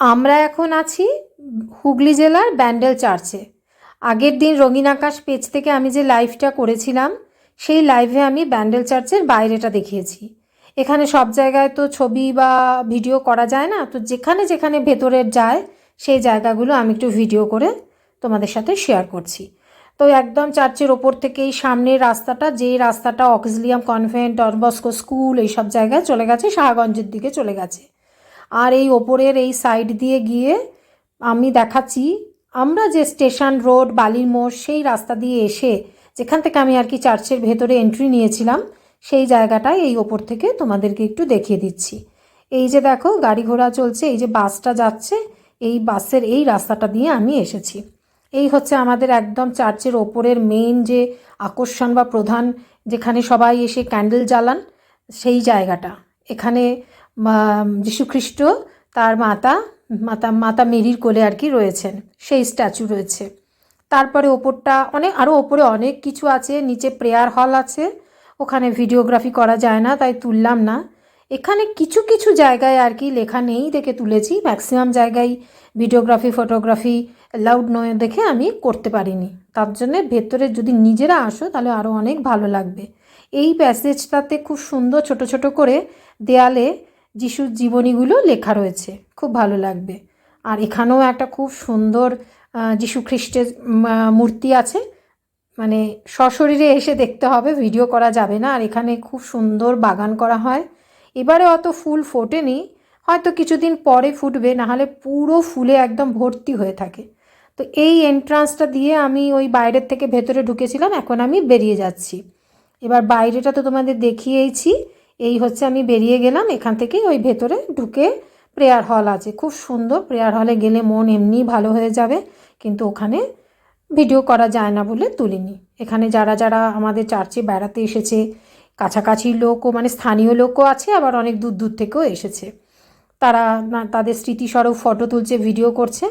আমরা এখন আছি হুগলি জেলার ব্যান্ডেল চার্চে। আগের দিন রঙিন আকাশ পেজ থেকে আমি যে লাইভটা করেছিলাম, সেই লাইভে আমি ব্যান্ডেল চার্চের বাইরেটা দেখিয়েছি। এখানে সব জায়গায় তো ছবি বা ভিডিও করা যায় না, তো যেখানে যেখানে ভেতরের যায়, সেই জায়গাগুলো আমি একটু ভিডিও করে তোমাদের সাথে শেয়ার করছি। তো একদম চার্চের ওপর থেকে এই সামনের রাস্তাটা, যেই রাস্তাটা অক্সিলিয়াম কনভেন্ট ডনবস্কো স্কুল এইসব জায়গায় চলে গেছে, শাহগঞ্জের দিকে চলে গেছে। আর এই ওপরের এই সাইড দিয়ে গিয়ে আমি দেখাচ্ছি, আমরা যে স্টেশন রোড, বালির মোড়, সেই রাস্তা দিয়ে এসে যেখান থেকে আমি আর কি চার্চের ভেতরে এন্ট্রি নিয়েছিলাম, সেই জায়গাটায় এই ওপর থেকে তোমাদেরকে একটু দেখিয়ে দিচ্ছি। এই যে দেখো, গাড়ি ঘোড়া চলছে, এই যে বাসটা যাচ্ছে, এই বাসের এই রাস্তাটা দিয়ে আমি এসেছি। এই হচ্ছে আমাদের একদম চার্চের ওপরের মেইন যে আকর্ষণ বা প্রধান, যেখানে সবাই এসে ক্যান্ডেল জ্বালান, সেই জায়গাটা। এখানে যীশুখ্রিস্ট তার মাতা মাতা মাতা মেরির কোলে আর কি রয়েছেন, সেই স্ট্যাচু রয়েছে। তারপরে ওপরটা অনেক আরও ওপরে অনেক কিছু আছে, নিচে প্রেয়ার হল আছে, ওখানে ভিডিওগ্রাফি করা যায় না, তাই তুললাম না। এখানে কিছু কিছু জায়গায় আর কি লেখা নেই দেখে তুলেছি, ম্যাক্সিমাম জায়গায় ভিডিওগ্রাফি, ফটোগ্রাফি অ্যালাউড নয় দেখে আমি করতে পারিনি। তার জন্যে ভেতরে যদি নিজেরা আসো তাহলে আরও অনেক ভালো লাগবে। এই প্যাসেজটাতে খুব সুন্দর ছোট ছোট করে দেয়ালে যিশুর জীবনীগুলো লেখা রয়েছে। খুব ভালো লাগবে। আর এখানেও একটা খুব সুন্দর যিশু খ্রিস্টের মূর্তি আছে। মানে সশরীরে এসে দেখতে হবে, ভিডিও করা যাবে না। আর এখানে খুব সুন্দর বাগান করা হয়। এবারে অত ফুল ফোটেনি। হয়তো কিছুদিন পরে ফুটবে, নাহলে পুরো ফুলে একদম ভর্তি হয়ে থাকে। তো এই এন্ট্রান্সটা দিয়ে আমি ওই বাইরের থেকে ভেতরে ঢুকেছিলাম, এখন আমি বেরিয়ে যাচ্ছি। এবার বাইরেটা তো তোমাদের দেখিয়েইছি। এই হচ্ছে আমি বেরিয়ে গেলাম, এখান থেকে ওই ভেতরে ঢুকে প্রেয়ার হল আছে। খুব সুন্দর প্রেয়ার হলে গেলে মন এমনি ভালো হয়ে যাবে, কিন্তু ওখানে ভিডিও করা যায় না বলে তুলিনি। এখানে যারা যারা আমাদের চার্চে বেড়াতে এসেছে, কাছাকাছি লোকও মানে স্থানীয় লোকও আছে, আবার অনেক দূর দূর থেকেও এসেছে। তারা তাদের স্মৃতিস্বরূপ ফটো তুলছে, ভিডিও করছে।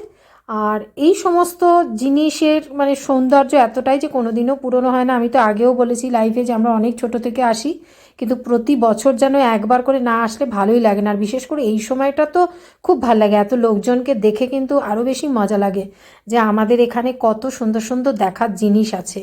আর এই সমস্ত জিনিসের মানে সৌন্দর্য এতটাই যে কোনো দিনও পুরনো হয় না। আমি তো আগেও বলেছি লাইফে যে আমরা অনেক ছোট থেকে আসি, কিন্তু প্রতি বছর যেন একবার করে না আসলে ভালোই লাগে না। আর বিশেষ করে এই সময়টা তো খুব ভালো লাগে। এত লোকজনকে দেখে কিন্তু আরও বেশি মজা লাগে যে আমাদের এখানে কত সুন্দর সুন্দর দেখার জিনিস আছে।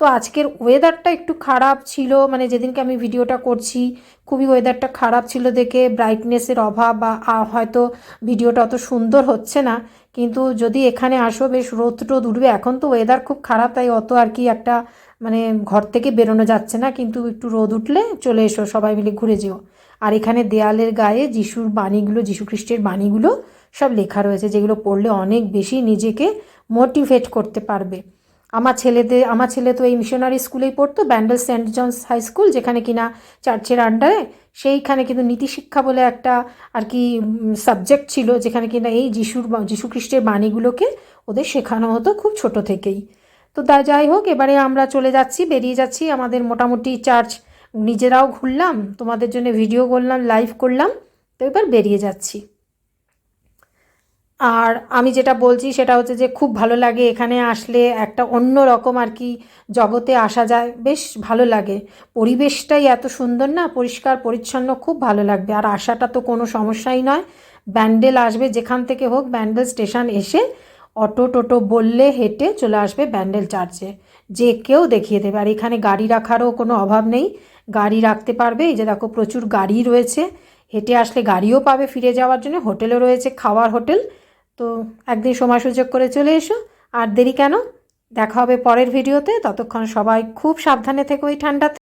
তো আজকের ওয়েদারটা একটু খারাপ ছিল মানে যেদিনকে আমি ভিডিওটা করছি, খুবই ওয়েদারটা খারাপ ছিল দেখে ব্রাইটনেসের অভাব বা হয়তো ভিডিওটা অত সুন্দর হচ্ছে না। কিন্তু যদি এখানে আসো, বেশ রোদ টোদ উঠবে। এখন তো ওয়েদার খুব খারাপ, তাই অত আর কি একটা মানে ঘর থেকে বেরোনো যাচ্ছে না। কিন্তু একটু রোদ উঠলে চলে এসো, সবাই মিলে ঘুরে যেও। আর এখানে দেয়ালের গায়ে যিশুর বাণীগুলো যিশু খ্রিস্টের বাণীগুলো সব লেখা রয়েছে, যেগুলো পড়লে অনেক বেশি নিজেকে মোটিভেট করতে পারবে। আমার ছেলেদের, আমার ছেলে তো এই মিশনারি স্কুলেই পড়তো Bandel Saint John's high school যেখানে কিনা চার্চের আন্ডারে সেইখানে কিন্তু নীতিশিক্ষা বলে একটা আর কি সাবজেক্ট ছিল, যেখানে কিনা এই যিশুর যিশু খ্রিস্টের বাণীগুলোকে ওদের শেখানো হতো খুব ছোট থেকেই। তো তা যাই হোক, এবারে আমরা চলে যাচ্ছি, বেরিয়ে যাচ্ছি আমাদের মোটামুটি চার্চ নিজেরাও ঘুরলাম, তোমাদের জন্য ভিডিও করলাম লাইভ করলাম, তো এবার বেরিয়ে যাচ্ছি। আর আমি যেটা বলছি সেটা হচ্ছে যে খুব ভালো লাগে এখানে আসলে একটা অন্য রকম আর কি জগতে আসা যায়। বেশ ভালো লাগে। পরিবেশটাই এত সুন্দর না, পরিষ্কার, পরিচ্ছন্ন, খুব ভালো লাগবে। আর আসাটা তো কোনো সমস্যাই নয়। ব্যান্ডেল আসবে যেখান থেকে হোক, ব্যান্ডেল স্টেশন এসে অটো টোটো বললে হেঁটে চলে আসবে ব্যান্ডেল চার্চে। যে কেউ দেখিয়ে দেবে। আর এখানে গাড়ি রাখারও কোনো অভাব নেই। গাড়ি রাখতে পারবে। এই যে দেখো প্রচুর গাড়ি রয়েছে। হেঁটে আসলে গাড়িও পাবে ফিরে যাওয়ার জন্য। হোটেলও রয়েছে, খাওয়ার হোটেল। তো একদিন সময় সুযোগ করে চলে এসো। আর দেরি কেন? দেখা হবে পরের ভিডিওতে। ততক্ষণ সবাই খুব সাবধানে থেকো ওই ঠান্ডাতে।